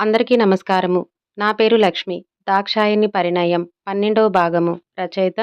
అందరికీ నమస్కారము. నా పేరు లక్ష్మి. దాక్షాయణి పరిణయం. పన్నెండవ భాగము. రచయిత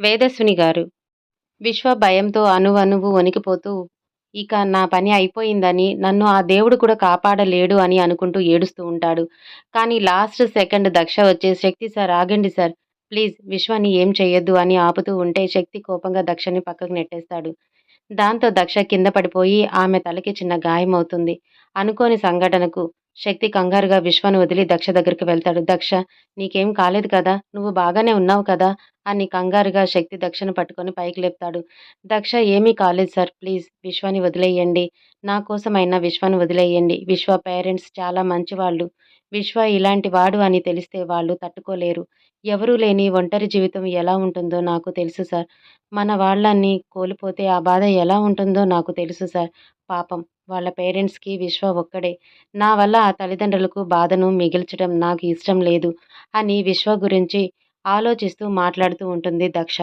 వేదస్విని గారు. విశ్వ భయంతో అణువణువు వణికిపోతూ ఇక నా పని అయిపోయిందని నన్ను ఆ దేవుడు కూడా కాపాడలేడు అని అనుకుంటూ ఏడుస్తూ ఉంటాడు. కానీ లాస్ట్ సెకండ్ దక్ష వచ్చే శక్తి సార్ ఆగండి సార్. ప్లీజ్ విశ్వాన్ని ఏం చేయొద్దు అని ఆపుతూ ఉంటే శక్తి కోపంగా దక్షని పక్కకు నెట్టేస్తాడు. దాంతో దక్ష కింద పడిపోయి ఆమె తలకి చిన్న గాయమవుతుంది అనుకోని సంఘటనకు శక్తి కంగారుగా విశ్వను వదిలి దక్ష దగ్గరికి వెళ్తాడు. దక్ష నీకేం కాలేదు కదా? నువ్వు బాగానే ఉన్నావు కదా? అని కంగారుగా శక్తి దక్షను పట్టుకొని పైకి లేపుతాడు. దక్ష ఏమీ కాలేదు సార్. ప్లీజ్ విశ్వాని వదిలేయండి. నా కోసమైనా విశ్వాన్ని వదిలేయండి. విశ్వ పేరెంట్స్ చాలా మంచివాళ్ళు. విశ్వ ఇలాంటి వాడు అని తెలిస్తే వాళ్ళు తట్టుకోలేరు. ఎవరూ లేని ఒంటరి జీవితం ఎలా ఉంటుందో నాకు తెలుసు సార్. మన వాళ్ళని కోల్పోతే ఆ బాధ ఎలా ఉంటుందో నాకు తెలుసు సార్. పాపం వాళ్ళ పేరెంట్స్కి విశ్వ ఒక్కడే. నా వల్ల ఆ తల్లిదండ్రులకు బాధను మిగిల్చడం నాకు ఇష్టం లేదు అని విశ్వ గురించి ఆలోచిస్తూ మాట్లాడుతూ ఉంటుంది దక్ష.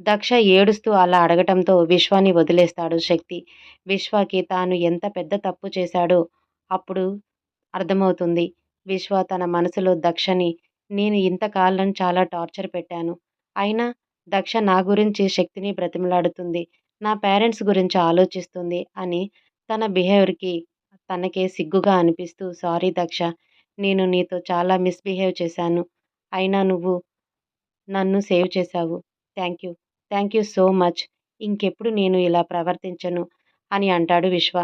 దక్ష ఏడుస్తూ అలా అడగటంతో విశ్వాన్ని వదిలేస్తాడు శక్తి. విశ్వకి తాను ఎంత పెద్ద తప్పు చేశాడో అప్పుడు అర్థమవుతుంది. విశ్వ తన మనసులో దక్షని నేను ఇంతకాలం చాలా టార్చర్ పెట్టాను. అయినా దక్ష నా గురించి శక్తిని బ్రతిమలాడుతుంది. నా పేరెంట్స్ గురించి ఆలోచిస్తుంది అని తన బిహేవియర్కి తనకే సిగ్గుగా అనిపిస్తూ సారీ దక్ష నేను నీతో చాలా మిస్బిహేవ్ చేశాను. అయినా నువ్వు నన్ను సేవ్ చేశావు. Thank you. Thank you so much. ఇంకెప్పుడు నేను ఇలా ప్రవర్తించను అని అంటాడు విశ్వ.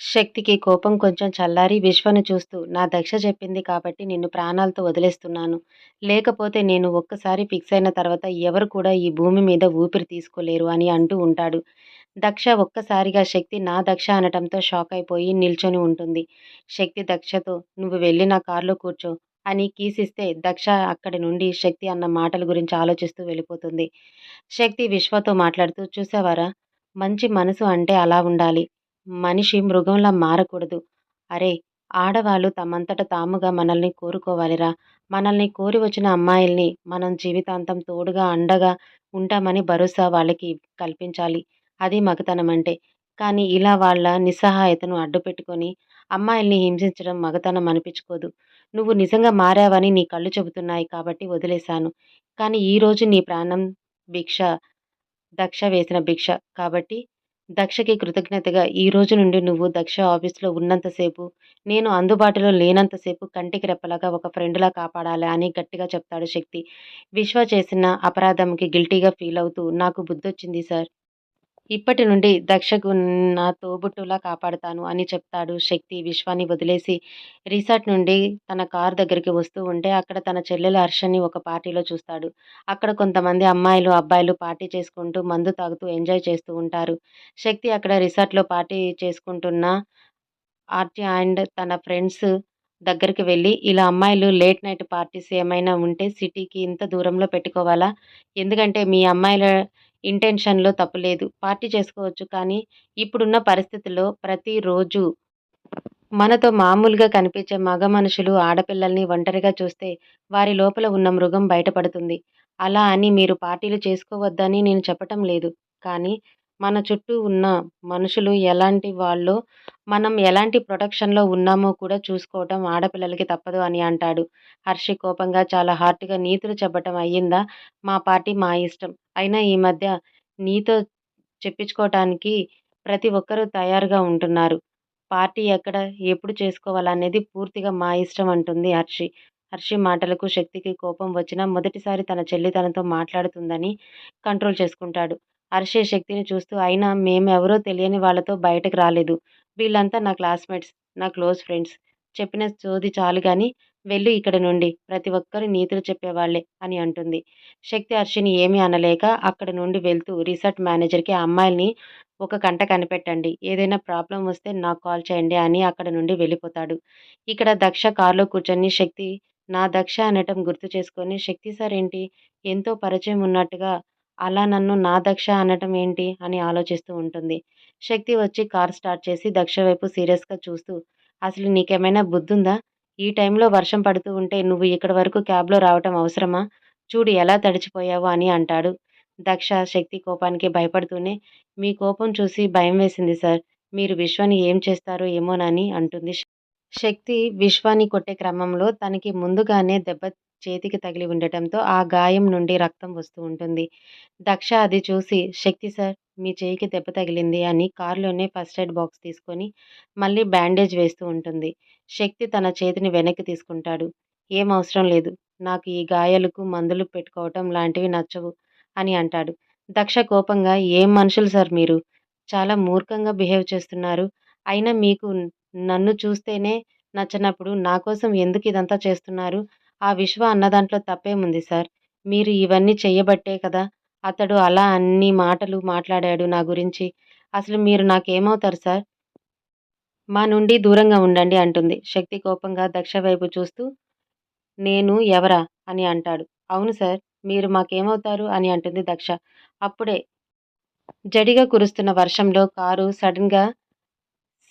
శక్తికి కోపం కొంచెం చల్లారి విశ్వను చూస్తూ నా దక్ష చెప్పింది కాబట్టి నిన్ను ప్రాణాలతో వదిలేస్తున్నాను. లేకపోతే నేను ఒక్కసారి ఫిక్స్ అయిన తర్వాత ఎవరు కూడా ఈ భూమి మీద ఊపిరి తీసుకోలేరు అని అంటూ ఉంటాడు. దక్ష ఒక్కసారిగా శక్తి నా దక్ష అనటంతో షాక్ అయిపోయి నిల్చొని ఉంటుంది. శక్తి దక్షతో నువ్వు వెళ్ళి నా కారులో కూర్చో అని కీసిస్తే దక్ష అక్కడి నుండి శక్తి అన్న మాటల గురించి ఆలోచిస్తూ వెళ్ళిపోతుంది. శక్తి విశ్వతో మాట్లాడుతూ చూసావారా? మంచి మనసు అంటే అలా ఉండాలి. మనిషి మృగంలా మారకూడదు. అరే ఆడవాళ్ళు తమంతట తాముగా మనల్ని కోరుకోవాలిరా. మనల్ని కోరి వచ్చిన అమ్మాయిల్ని మనం జీవితాంతం తోడుగా అండగా ఉంటామని భరోసా వాళ్ళకి కల్పించాలి. అది మగతనం అంటే కానీ ఇలా వాళ్ళ నిస్సహాయతను అడ్డుపెట్టుకొని అమ్మాయిల్ని హింసించడం మగతనం అనిపించుకోదు. నువ్వు నిజంగా మారావని నీ కళ్ళు చెబుతున్నాయి కాబట్టి వదిలేశాను. కానీ ఈరోజు నీ ప్రాణం భిక్ష దక్ష వేసిన భిక్ష కాబట్టి దక్షకి కృతజ్ఞతగా ఈ రోజు నుండి నువ్వు దక్ష ఆఫీస్లో ఉన్నంతసేపు నేను అందుబాటులో లేనంతసేపు కంటికి రెప్పలాగా ఒక ఫ్రెండ్లా కాపాడాలి అని గట్టిగా చెప్తాడు శక్తి. విశ్వ చేసిన అపరాధంకి గిల్టీగా ఫీల్ అవుతూ నాకు బుద్ధొచ్చింది సార్ ఇప్పటి నుండి దక్షకు నా తోబుట్టులా కాపాడుతాను అని చెప్తాడు శక్తి. విశ్వాన్ని వదిలేసి రిసార్ట్ నుండి తన కార్ దగ్గరికి వస్తూ ఉంటే అక్కడ తన చెల్లెలు హర్షని ఒక పార్టీలో చూస్తాడు. అక్కడ కొంతమంది అమ్మాయిలు అబ్బాయిలు పార్టీ చేసుకుంటూ మందు తాగుతూ ఎంజాయ్ చేస్తూ ఉంటారు. శక్తి అక్కడ రిసార్ట్లో పార్టీ చేసుకుంటున్న ఆర్టీ అండ్ తన ఫ్రెండ్స్ దగ్గరికి వెళ్ళి ఇలా అమ్మాయిలు లేట్ నైట్ పార్టీస్ ఏమైనా ఉంటే సిటీకి ఇంత దూరంలో పెట్టుకోవాలా? ఎందుకంటే మీ అమ్మాయిల ఇంటెన్షన్లో తప్పులేదు పార్టీ చేసుకోవచ్చు కానీ ఇప్పుడున్న పరిస్థితుల్లో ప్రతిరోజు మనతో మామూలుగా కనిపించే మగ మనుషులు ఆడపిల్లల్ని ఒంటరిగా చూస్తే వారి లోపల ఉన్న మృగం బయటపడుతుంది. అలా అని మీరు పార్టీలు చేసుకోవద్దని నేను చెప్పటం లేదు. కానీ మన చుట్టూ ఉన్న మనుషులు ఎలాంటి వాళ్ళో మనం ఎలాంటి ప్రొటెక్షన్లో ఉన్నామో కూడా చూసుకోవటం ఆడపిల్లలకి తప్పదు అని అంటాడు. హర్షి కోపంగా చాలా హార్ట్గా నీతులు చెప్పటం అయ్యిందా? మా పార్టీ మా ఇష్టం. అయినా ఈ మధ్య నీతో చెప్పించుకోవటానికి ప్రతి ఒక్కరూ తయారుగా ఉంటున్నారు. పార్టీ ఎక్కడ ఎప్పుడు చేసుకోవాలనేది పూర్తిగా మా ఇష్టం అంటుంది హర్షి. హర్షి మాటలకు శక్తికి కోపం వచ్చినా మొదటిసారి తన చెల్లి తనతో మాట్లాడుతుందని కంట్రోల్ చేసుకుంటాడు. హర్షి శక్తిని చూస్తూ అయినా మేమెవరో తెలియని వాళ్ళతో బయటకు రాలేదు. వీళ్ళంతా నా క్లాస్మేట్స్ నా క్లోజ్ ఫ్రెండ్స్. చెప్పిన సోది చాలు కానీ వెళ్ళు ఇక్కడ నుండి. ప్రతి ఒక్కరు నీతులు చెప్పేవాళ్ళే అని అంటుంది. శక్తి హర్షిని ఏమీ అనలేక అక్కడ నుండి వెళ్తూ రిసార్ట్ మేనేజర్కి ఆ అమ్మాయిల్ని ఒక గంట కనిపెట్టండి. ఏదైనా ప్రాబ్లం వస్తే నాకు కాల్ చేయండి అని అక్కడ నుండి వెళ్ళిపోతాడు. ఇక్కడ దక్ష కారులో కూర్చొని శక్తి నా దక్ష అనటం గుర్తు చేసుకొని శక్తి సార్ ఏంటి? ఎంతో పరిచయం ఉన్నట్టుగా అలా నన్ను నా దక్ష అనటం ఏంటి? అని ఆలోచిస్తూ ఉంటుంది. శక్తి వచ్చి కార్ స్టార్ట్ చేసి దక్ష వైపు సీరియస్గా చూస్తూ అసలు నీకేమైనా బుద్ధుందా? ఈ టైంలో వర్షం పడుతూ ఉంటే నువ్వు ఇక్కడి వరకు క్యాబ్లో రావటం అవసరమా? చూడు ఎలా తడిచిపోయావు అని అంటాడు. దక్ష శక్తి కోపానికి భయపడుతూనే మీ కోపం చూసి భయం వేసింది సార్. మీరు విశ్వాన్ని ఏం చేస్తారో ఏమోనని అంటుంది శక్తి విశ్వాన్ని కొట్టే క్రమంలో తనకి ముందుగానే దెబ్బ చేతికి తగిలి ఉండటంతో ఆ గాయం నుండి రక్తం వస్తూ ఉంటుంది. దక్ష అది చూసి శక్తి సార్ మీ చేయికి దెబ్బ తగిలింది అని కారులోనే ఫస్ట్ ఎయిడ్ బాక్స్ తీసుకొని మళ్ళీ బ్యాండేజ్ వేస్తూ ఉంటుంది. శక్తి తన చేతిని వెనక్కి తీసుకుంటాడు. ఏం అవసరం లేదు. నాకు ఈ గాయాలకు మందులు పెట్టుకోవటం లాంటివి నచ్చవు అని అంటాడు. దక్ష కోపంగా ఏం మనుషులు సార్ మీరు? చాలా మూర్ఖంగా బిహేవ్ చేస్తున్నారు. అయినా మీకు నన్ను చూస్తేనే నచ్చనప్పుడు నా కోసం ఎందుకు ఇదంతా చేస్తున్నారు? ఆ విశ్వ అన్నదాంట్లో తప్పేముంది సార్? మీరు ఇవన్నీ చేయబట్టే కదా అతడు అలా అన్ని మాటలు మాట్లాడాడు నా గురించి. అసలు మీరు నాకేమవుతారు సార్? మా నుండి దూరంగా ఉండండి అంటుంది. శక్తి కోపంగా దక్ష వైపు చూస్తూ నేను ఎవరా? అని అంటాడు. అవును సార్. మీరు మాకేమవుతారు? అని అంటుంది దక్ష. అప్పుడే జడిగా కురుస్తున్న వర్షంలో కారు సడన్‌గా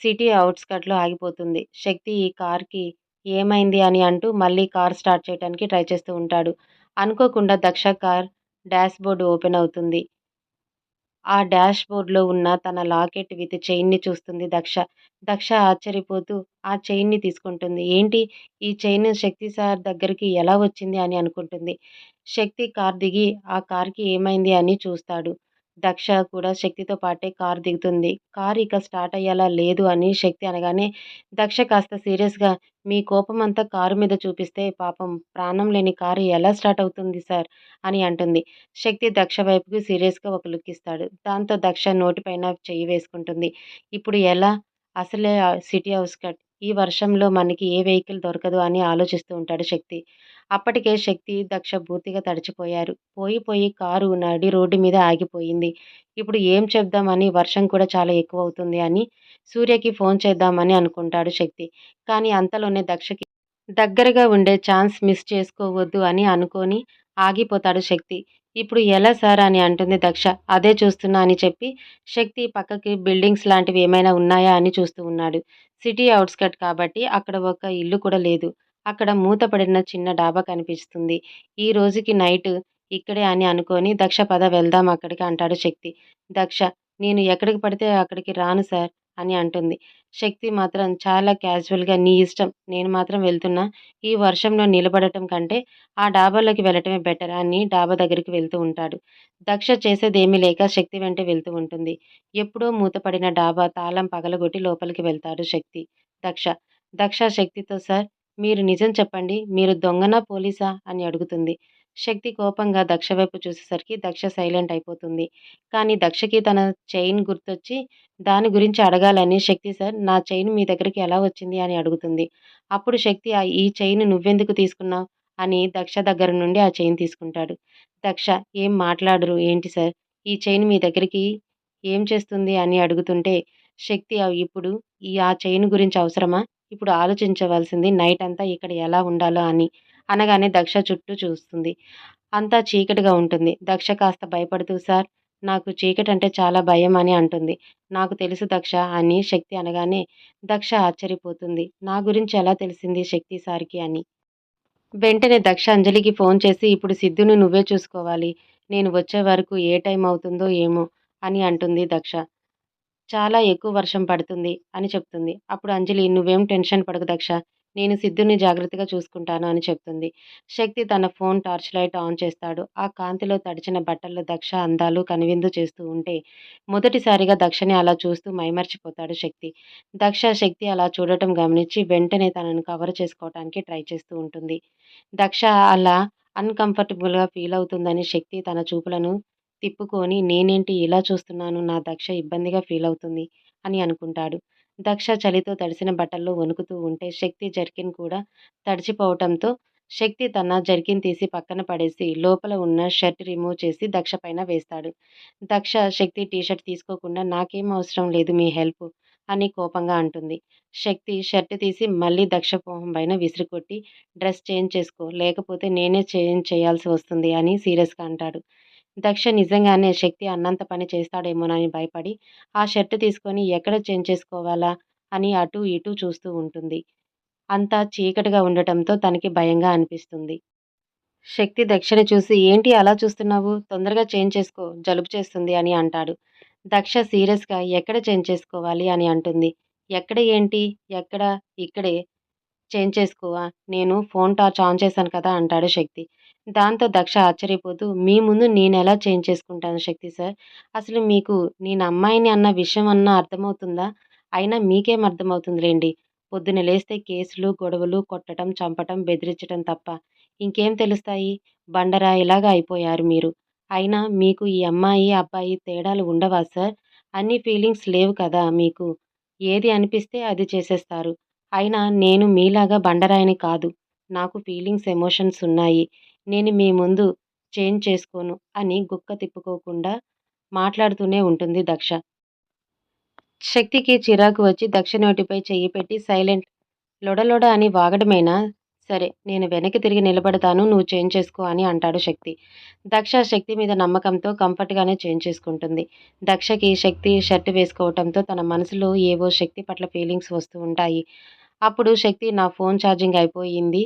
సిటీ అవుట్స్కట్లో ఆగిపోతుంది. శక్తి ఈ కార్‌కి ఏమైంది అని అంటూ మళ్ళీ కార్ స్టార్ట్ చేయడానికి ట్రై చేస్తూ ఉంటాడు. అనుకోకుండా Daksha car dashboard open అవుతుంది. ఆ డాష్ బోర్డ్లో ఉన్న తన లాకెట్ విత్ చైన్‌ని చూస్తుంది దక్ష. దక్ష ఆశ్చర్యపోతూ ఆ చైన్‌ని తీసుకుంటుంది. ఏంటి ఈ చైన్ శక్తి సార్ దగ్గరికి ఎలా వచ్చింది అని అనుకుంటుంది. శక్తి కార్ దిగి ఆ కార్‌కి ఏమైంది అని చూస్తాడు. దక్ష కూడా శక్తితో పాటే కారు దిగుతుంది. కార్ ఇక స్టార్ట్ అయ్యేలా లేదు అని శక్తి అనగానే దక్ష కాస్త సీరియస్‌గా మీ కోపమంతా కారు మీద చూపిస్తే పాపం ప్రాణం లేని కారు ఎలా స్టార్ట్ అవుతుంది సార్ అని అంటుంది. శక్తి దక్ష వైపుకి సీరియస్‌గా ఒక లుక్ ఇస్తాడు. దాంతో దక్ష నోటిపైన చెయ్యి వేసుకుంటుంది. ఇప్పుడు ఎలా? అసలే సిటీ ఔట్‌స్కట్ ఈ వర్షంలో మనకి ఏ వెహికల్ దొరకదు అని ఆలోచిస్తూ ఉంటాడు శక్తి. అప్పటికే శక్తి, దక్ష పూర్తిగా తడిచిపోయారు. పోయి పోయి కారు నడి రోడ్డు మీద ఆగిపోయింది. ఇప్పుడు ఏం చెప్దామని వర్షం కూడా చాలా ఎక్కువ అవుతుంది అని సూర్యకి ఫోన్ చేద్దామని అనుకుంటాడు శక్తి. కానీ అంతలోనే దక్షకి దగ్గరగా ఉండే ఛాన్స్ మిస్ చేసుకోవద్దు అని అనుకొని ఆగిపోతాడు శక్తి. ఇప్పుడు ఎలా సార్ అని అంటుంది దక్ష. అదే చూస్తున్నా అని చెప్పి శక్తి పక్కకి బిల్డింగ్స్ లాంటివి ఏమైనా ఉన్నాయా అని చూస్తూ ఉన్నాడు. సిటీ అవుట్స్కట్ కాబట్టి అక్కడ ఒక ఇల్లు కూడా లేదు. అక్కడ మూతపడిన చిన్న డాబా కనిపిస్తుంది. ఈ రోజుకి నైట్ ఇక్కడే అని అనుకొని దక్ష పద వెళ్దాం అక్కడికి అంటాడు శక్తి. దక్ష నేను ఎక్కడికి పడితే అక్కడికి రాను సార్ అని అంటుంది. శక్తి మాత్రం చాలా క్యాజువల్‌గా నీ ఇష్టం. నేను మాత్రం వెళ్తున్నా. ఈ వర్షంలో నిలబడటం కంటే ఆ డాబాలోకి వెళ్ళటమే బెటర్ అని డాబా దగ్గరికి వెళ్తూ ఉంటాడు. దక్ష చేసేదేమీ లేక శక్తి వెంటే వెళ్తూ ఉంటుంది. ఎప్పుడో మూతపడిన డాబా తాళం పగలగొట్టి లోపలికి వెళ్తాడు శక్తి. దక్ష. దక్ష శక్తితో సార్ మీరు నిజం చెప్పండి. మీరు దొంగనా? పోలీసా? అని అడుగుతుంది. శక్తి కోపంగా దక్ష వైపు చూసేసరికి దక్ష సైలెంట్ అయిపోతుంది. కానీ దక్షకి తన చైన్ గుర్తొచ్చి దాని గురించి అడగాలని శక్తి సార్ నా చైన్ మీ దగ్గరికి ఎలా వచ్చింది అని అడుగుతుంది. అప్పుడు శక్తి ఈ చైన్ నువ్వెందుకు తీసుకున్నావు? అని దక్ష దగ్గర నుండి ఆ చైన్ తీసుకుంటాడు. దక్ష ఏం మాట్లాడరు ఏంటి సార్? ఈ చైన్ మీ దగ్గరికి ఏం చేస్తుంది? అని అడుగుతుంటే శక్తి ఇప్పుడు ఈ ఆ చైన్ గురించి అవసరమా? ఇప్పుడు ఆలోచించవలసింది నైట్ అంతా ఇక్కడ ఎలా ఉండాలో అని అనగానే దక్ష చుట్టూ చూస్తుంది. అంతా చీకటిగా ఉంటుంది. దక్ష కాస్త భయపడుతూ సార్ నాకు చీకటి అంటే చాలా భయం అని అంటుంది. నాకు తెలుసు దక్ష అని శక్తి అనగానే దక్ష ఆశ్చర్యపోతుంది. నా గురించి ఎలా తెలిసింది శక్తి సార్‌కి అని. వెంటనే దక్ష అంజలికి ఫోన్ చేసి ఇప్పుడు సిద్ధుని నువ్వే చూసుకోవాలి. నేను వచ్చే వరకు ఏ టైం అవుతుందో ఏమో అని అంటుంది దక్ష. చాలా ఎక్కువ వర్షం పడుతుంది అని చెప్తుంది. అప్పుడు అంజలి నువ్వేం టెన్షన్ పడకు దక్ష. నేను సిద్ధుని జాగ్రత్తగా చూసుకుంటాను అని చెప్తుంది. శక్తి తన ఫోన్ టార్చ్ లైట్ ఆన్ చేస్తాడు. ఆ కాంతిలో తడిచిన బట్టల్లో దక్ష అందాలు కనువిందు చేస్తూ ఉంటే మొదటిసారిగా దక్షని అలా చూస్తూ మైమర్చిపోతాడు శక్తి. దక్ష శక్తి అలా చూడటం గమనించి వెంటనే తనను కవర్ చేసుకోవటానికి ట్రై చేస్తూ ఉంటుంది. దక్ష అలా అన్‌కంఫర్టబుల్‌గా ఫీల్ అవుతుందని శక్తి తన చూపులను తిప్పుకొని నేనేంటి ఇలా చూస్తున్నాను నా దక్ష ఇబ్బందిగా ఫీల్ అవుతుంది అని అనుకుంటాడు. దక్ష చలితో తడిసిన బట్టల్లో వణుకుతూ ఉంటే శక్తి జర్కిన్ కూడా తడిచిపోవటంతో శక్తి తన జర్కిన్ తీసి పక్కన పడేసి లోపల ఉన్న షర్ట్ రిమూవ్ చేసి దక్ష పైన వేస్తాడు. దక్ష శక్తి టీషర్ట్ తీసుకోకుండా నాకేం అవసరం లేదు మీ హెల్ప్ అని కోపంగా అంటుంది. శక్తి షర్ట్ తీసి మళ్ళీ దక్ష పోహం పైన విసిరికొట్టి డ్రెస్ చేంజ్ చేసుకో లేకపోతే నేనే చేంజ్ చేయాల్సి వస్తుంది అని సీరియస్‌గా అంటాడు. దక్ష నిజంగానే శక్తి అన్నంత పని చేస్తాడేమోనని భయపడి ఆ షర్ట్ తీసుకొని ఎక్కడ చేంజ్ చేసుకోవాలా అని అటూ ఇటూ చూస్తూ ఉంటుంది. అంతా చీకటిగా ఉండటంతో తనకి భయంగా అనిపిస్తుంది. శక్తి దక్షని చూసి ఏంటి అలా చూస్తున్నావు? తొందరగా చేంజ్ చేసుకో జలుబు చేస్తుంది అని అంటాడు. దక్ష సీరియస్‌గా ఎక్కడ చేంజ్ చేసుకోవాలి అని అంటుంది. ఎక్కడ ఏంటి? ఎక్కడ? ఇక్కడే చేంజ్ చేసుకోవా? నేను ఫోన్ టార్చ్ ఆన్ చేశాను కదా! అంటాడు శక్తి. దాంతో దక్ష ఆశ్చర్యపోతూ మీ ముందు నేను ఎలా చేంజ్ చేసుకుంటాను శక్తి సార్. అసలు మీకు నేను అమ్మాయిని అన్న విషయం అన్నా అర్థమవుతుందా? అయినా మీకేం అర్థమవుతుందిలెండి. పొద్దున లేస్తే కేసులు, గొడవలు, కొట్టడం చంపటం, బెదిరించటం తప్ప ఇంకేం తెలుస్తాయి? బండరాయిలాగా అయిపోయారు మీరు. అయినా మీకు ఈ అమ్మాయి, అబ్బాయి తేడాలు ఉండవా సార్? అన్ని ఫీలింగ్స్ లేవు కదా మీకు. ఏది అనిపిస్తే అది చేసేస్తారు. అయినా నేను మీలాగా బండరాయిని కాదు. నాకు ఫీలింగ్స్, ఎమోషన్స్ ఉన్నాయి. నేను మీ ముందు చేంజ్ చేసుకోను అని గుక్క తిప్పుకోకుండా మాట్లాడుతూనే ఉంటుంది దక్ష. శక్తికి చిరాకు వచ్చి దక్ష నోటిపై చెయ్యి పెట్టి సైలెంట్ లొడలొడ అని వాగడమేనా? సరే నేను వెనక్కి తిరిగి నిలబడతాను నువ్వు చేంజ్ చేసుకో అని అంటాడు శక్తి. దక్ష శక్తి మీద నమ్మకంతో కంఫర్ట్‌గానే చేంజ్ చేసుకుంటుంది. దక్షకి శక్తి షర్ట్ వేసుకోవటంతో తన మనసులో ఏవో శక్తి పట్ల ఫీలింగ్స్ వస్తూ ఉంటాయి. అప్పుడు శక్తి నా ఫోన్ ఛార్జింగ్ అయిపోయింది.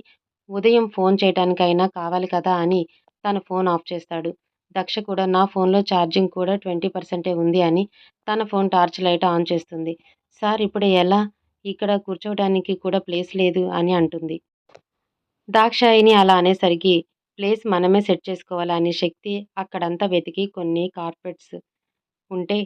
ఉదయం ఫోన్ చేయటానికైనా కావాలి కదా అని తన ఫోన్ ఆఫ్ చేస్తాడు. దక్ష కూడా నా ఫోన్‌లో ఛార్జింగ్ కూడా ట్వంటీ పర్సెంటే ఉంది అని తన ఫోన్ టార్చ్ లైట్ ఆన్ చేస్తుంది. సార్ ఇప్పుడు ఎలా? ఇక్కడ కూర్చోవడానికి కూడా ప్లేస్ లేదు అని అంటుంది. దాక్షాయిని అలా అనేసరికి ప్లేస్ మనమే సెట్ చేసుకోవాలనే శక్తి అక్కడంతా వెతికి కొన్ని కార్పెట్స్ ఉంటే